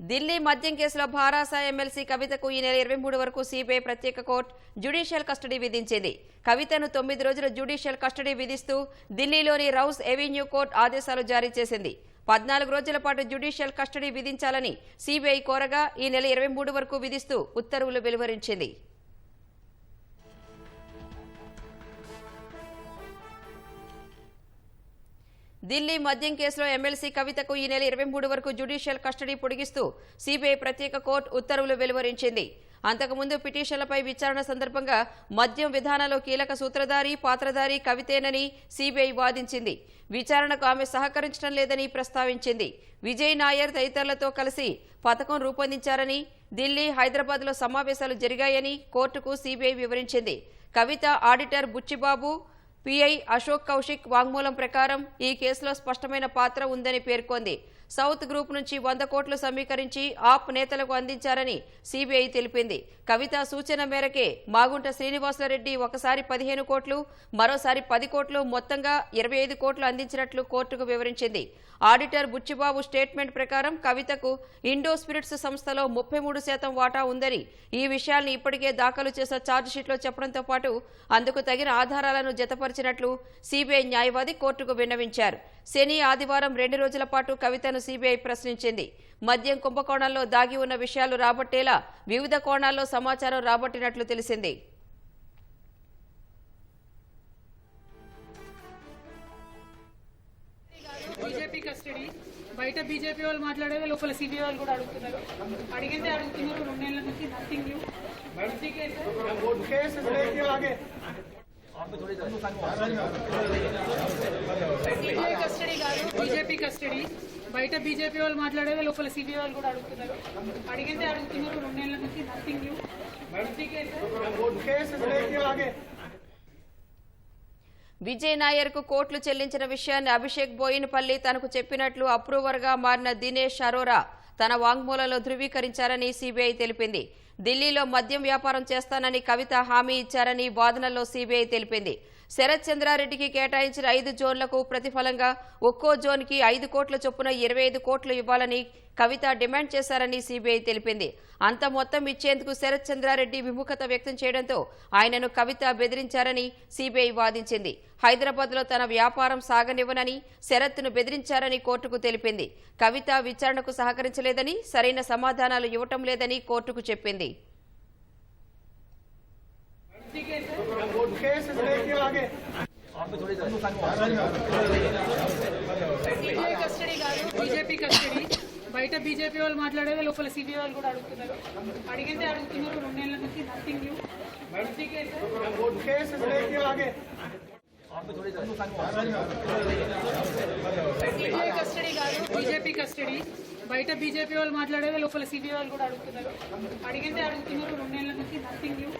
ఢిల్లీ మద్యం కేసులో భారాస ఎమ్మెల్సీ కవితకు ఈ నెల ఇరవై మూడు వరకు సిబిఐ ప్రత్యేక కోర్టు జ్యుడిషియల్ కస్టడీ విధించింది. కవితను తొమ్మిది రోజుల జ్యుడిషియల్ కస్టడీ విధిస్తూ ఢిల్లీలోని రౌస్ ఎవెన్యూ కోర్టు ఆదేశాలు జారీ చేసింది. పద్నాలుగు రోజుల పాటు జ్యుడిషియల్ కస్టడీ విధించాలని సిబిఐ కోరగా ఈ నెల ఇరవై మూడు వరకు విధిస్తూ ఉత్తర్వులు వెలువరించింది. ఢిల్లీ మద్యం కేసులో ఎమ్మెల్సీ కవితకు ఈ నెల ఇరవై మూడు వరకు జ్యుడిషియల్ కస్టడీ పొడిగిస్తూ సిబిఐ ప్రత్యేక కోర్టు ఉత్తర్వులు వెలువరించింది. అంతకుముందు పిటిషన్లపై విచారణ సందర్భంగా మద్యం విధానంలో కీలక సూత్రధారి పాత్రధారి కవితేనని సిబిఐ వాదించింది. విచారణకు ఆమె సహకరించడం లేదని ప్రస్తావించింది. విజయ్ నాయర్ తదితరులతో కలిసి పథకం రూపొందించారని ఢిల్లీ హైదరాబాద్లో సమావేశాలు జరిగాయని కోర్టుకు సిబిఐ వివరించింది. కవిత ఆడిటర్ బుచ్చిబాబు పిఐ అశోక్ కౌశిక్ వాంగ్మూలం ప్రకారం ఈ కేసులో స్పష్టమైన పాత్ర ఉందని పేర్కొంది. సౌత్ గ్రూప్ నుంచి వంద కోట్లు సమీకరించి ఆప్ నేతలకు అందించారని సిబిఐ తెలిపింది. కవిత సూచన మేరకే మాగుంట శ్రీనివాసరెడ్డి ఒకసారి పదిహేను కోట్లు మరోసారి పది కోట్లు మొత్తంగా ఇరవై ఐదు కోట్లు అందించినట్లు కోర్టుకు వివరించింది. ఆడిటర్ బుచ్చిబాబు స్టేట్మెంట్ ప్రకారం కవితకు ఇండో స్పిరిట్స్ సంస్థలో ముప్పై మూడు శాతం వాటా ఉందని ఈ విషయాల్ని ఇప్పటికే దాఖలు చేసిన ఛార్జిషీట్లో చెప్పడంతో పాటు అందుకు తగిన ఆధారాలను జతపరిచినట్లు సిబిఐ న్యాయవాది కోర్టుకు విన్నవించారు శని ఆదివారం రెండు రోజుల పాటు కవితను సిబిఐ ప్రశ్నించింది మద్యం కుంభకోణంలో దాగి ఉన్న విషయాలు రాబట్టేలా వివిధ కోణాల్లో సమాచారం రాబట్టినట్లు తెలిసింది బయట బీజేపీ వాళ్ళు లోపల సిబిఐ వాళ్ళు కూడా అడుగుతున్నారు అడిగిందే అడుగుతున్నారు రెండేళ్ళ నుంచి నథింగ్ న్యూ సిబిఐ కస్టడీ కాదు. బీజేపీ కస్టడీ బయట బీజేపీ వాళ్ళు మాట్లాడేది లోపల సిబిఐ వాళ్ళు కూడా అడుగుతున్నారు. అడిగిందే అడుగుతున్నారు రెండేళ్ళ నుంచి నథింగ్ న్యూ విజయ్ నాయర్కు కోట్లు చెల్లించిన విషయాన్ని అభిషేక్ బోయినపల్లి తనకు చెప్పినట్లు అప్రూవర్గా మారిన దినేష్ అరోరా తన వాంగ్మూలంలో ధృవీకరించారని సిబిఐ తెలిపింది. ఢిల్లీలో మద్యం వ్యాపారం చేస్తానని కవిత హామీ ఇచ్చారని వాదనల్లో సీబీఐ తెలిపింది. శరత్ చంద్రారెడ్డికి కేటాయించిన ఐదు జోన్లకు ప్రతిఫలంగా ఒక్కో జోన్కి ఐదు కోట్ల చొప్పున ఇరవై ఐదు కోట్లు ఇవ్వాలని కవిత డిమాండ్ చేశారని సిబిఐ తెలిపింది. అంత మొత్తం ఇచ్చేందుకు శరత్ చంద్రారెడ్డి విముఖత వ్యక్తం చేయడంతో ఆయనను కవిత బెదిరించారని సిబిఐ వాదించింది. హైదరాబాద్లో తన వ్యాపారం సాగనివ్వనని శరత్ను బెదిరించారని కోర్టుకు తెలిపింది. కవిత విచారణకు సహకరించలేదని సరైన సమాధానాలు ఇవ్వటం లేదని కోర్టుకు చెప్పింది సిబిఐ కస్టడీ కాదు బీజేపీ కస్టడీ బయట బీజేపీ వాళ్ళు మాట్లాడేది లోపల సిబిఐ వాళ్ళు కూడా అడుగుతున్నారు. అడిగిందే అడుగుతున్నారు రెండేళ్ళ నుంచి నథింగ్ న్యూ సిబిఐ కస్టడీ కాదు బీజేపీ కస్టడీ. బయట బీజేపీ వాళ్ళు మాట్లాడేది లోపల సిబిఐ వాళ్ళు కూడా అడుగుతున్నారు. అడిగిందే అడుగుతున్నారు రెండేళ్ళ నుంచి నథింగ్ న్యూ